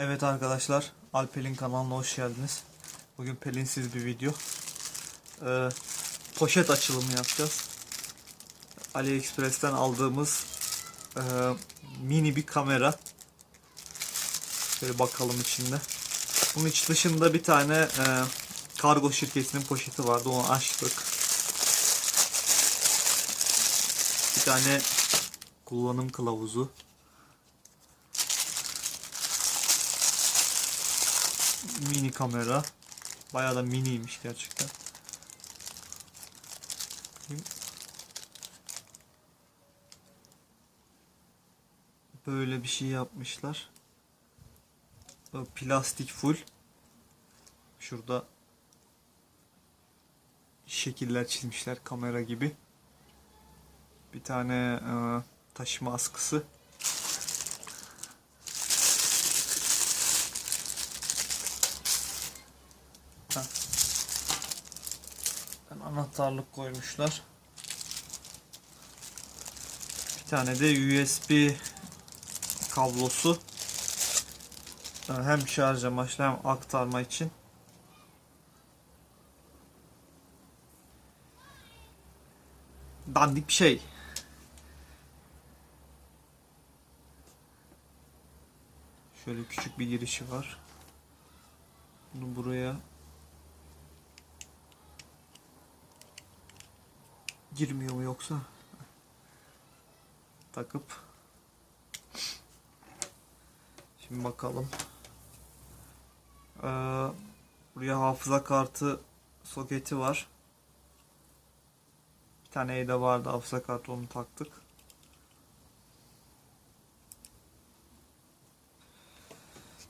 Evet arkadaşlar, Alpelin kanalına hoş geldiniz. Bugün Pelinsiz bir video. Ee, poşet açılımı yapacağız. AliExpress'ten aldığımız e, mini bir kamera. Şöyle bakalım içinde. Bunun iç dışında bir tane e, kargo şirketinin poşeti vardı. Onu açtık. Bir tane kullanım kılavuzu. Mini kamera. Bayağı da miniymiş gerçekten. Böyle bir şey yapmışlar. Plastik full. Şurada şekiller çizmişler kamera gibi. Bir tane e, taşıma askısı. Ha. Anahtarlık koymuşlar. Bir tane de USB kablosu. Ee, Hem şarj amaçlı hem aktarma için. Dandik bir şey. Şöyle küçük bir girişi var. Bunu buraya girmiyor mu yoksa? Takıp Şimdi bakalım. Ee, buraya hafıza kartı soketi var. Bir tane evde vardı hafıza kartı onu taktık.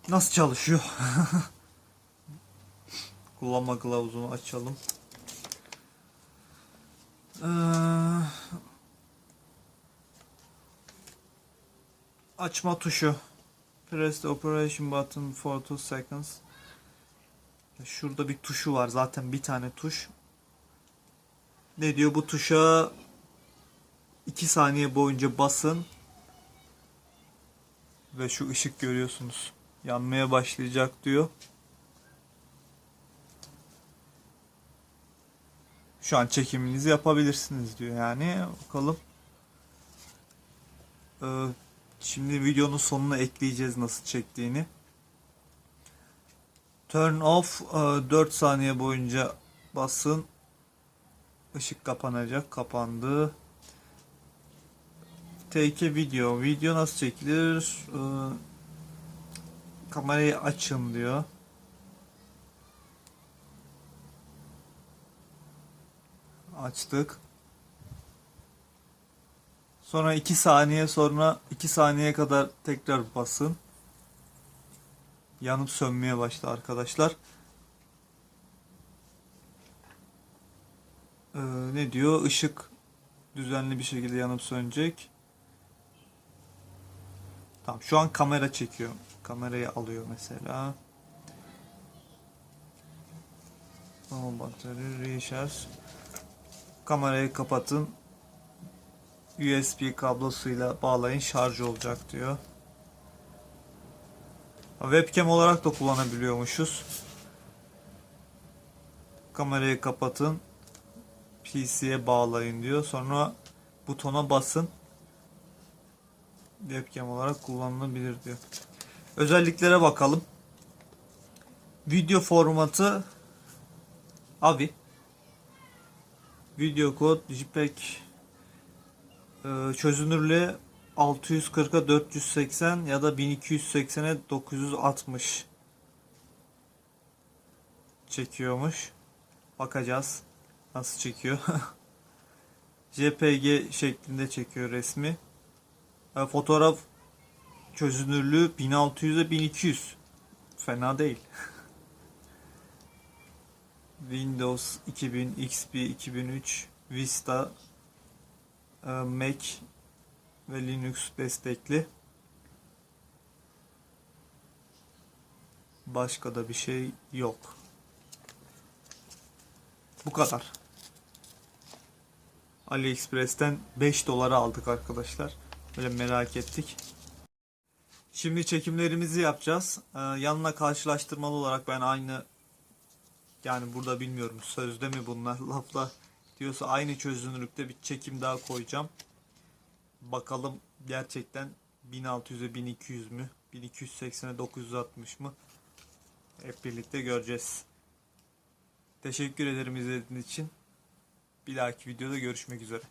Nasıl çalışıyor? Kullanma kılavuzunu açalım. Ee, açma tuşu. Press the operation button for 2 seconds. Şurada bir tuşu var zaten bir tane tuş. Ne diyor bu tuşa 2 saniye boyunca basın ve şu ışık görüyorsunuz yanmaya başlayacak diyor. Şu an çekiminizi yapabilirsiniz diyor yani. Bakalım. Ee, şimdi videonun sonuna ekleyeceğiz nasıl çektiğini. Turn off e, 4 saniye boyunca basın. Işık kapanacak. Kapandı. Take a video. Video nasıl çekilir? Ee, kamerayı açın diyor. Açtık. Sonra 2 saniye sonra 2 saniye kadar tekrar basın. Yanıp sönmeye başladı arkadaşlar. Ee, ne diyor? Işık düzenli bir şekilde yanıp sönecek. Tamam şu an kamera çekiyor. Kamerayı alıyor mesela. No battery recharge. Kamerayı kapatın. USB kablosuyla bağlayın şarj olacak diyor. Webcam olarak da kullanabiliyormuşuz. Kamerayı kapatın. PC'ye bağlayın diyor. Sonra butona basın. Webcam olarak kullanılabilir diyor. Özelliklere bakalım. Video formatı AVI. Video kod JPEG ee, çözünürlüğü 640'a 480 ya da 1280'e 960 çekiyormuş. Bakacağız nasıl çekiyor. JPG şeklinde çekiyor resmi. Ee, fotoğraf çözünürlüğü 1600'e 1200. Fena değil. Windows 2000, XP 2003, Vista e, Mac ve Linux destekli. Başka da bir şey yok. Bu kadar. AliExpress'ten 5 dolara aldık arkadaşlar. Böyle merak ettik. Şimdi çekimlerimizi yapacağız. Ee, yanına karşılaştırmalı olarak ben aynı yani burada bilmiyorum sözde mi bunlar lafla diyorsa aynı çözünürlükte bir çekim daha koyacağım. Bakalım gerçekten 1600'e 1200 mü? 1280'e 960 mı? Hep birlikte göreceğiz. Teşekkür ederim izlediğiniz için. Bir dahaki videoda görüşmek üzere.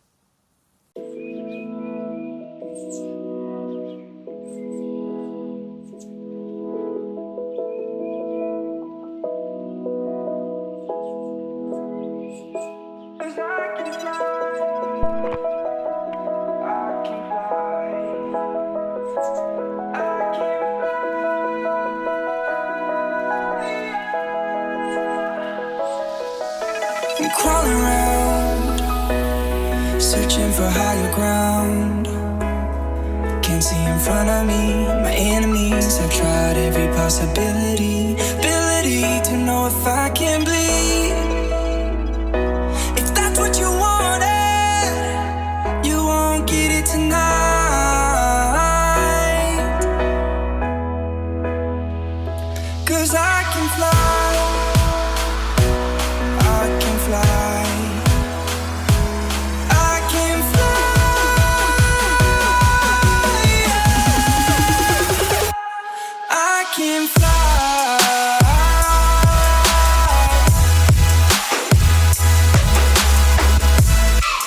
Crawling around, searching for higher ground. Can't see in front of me, my enemies. I've tried every possibility, ability to know if I can.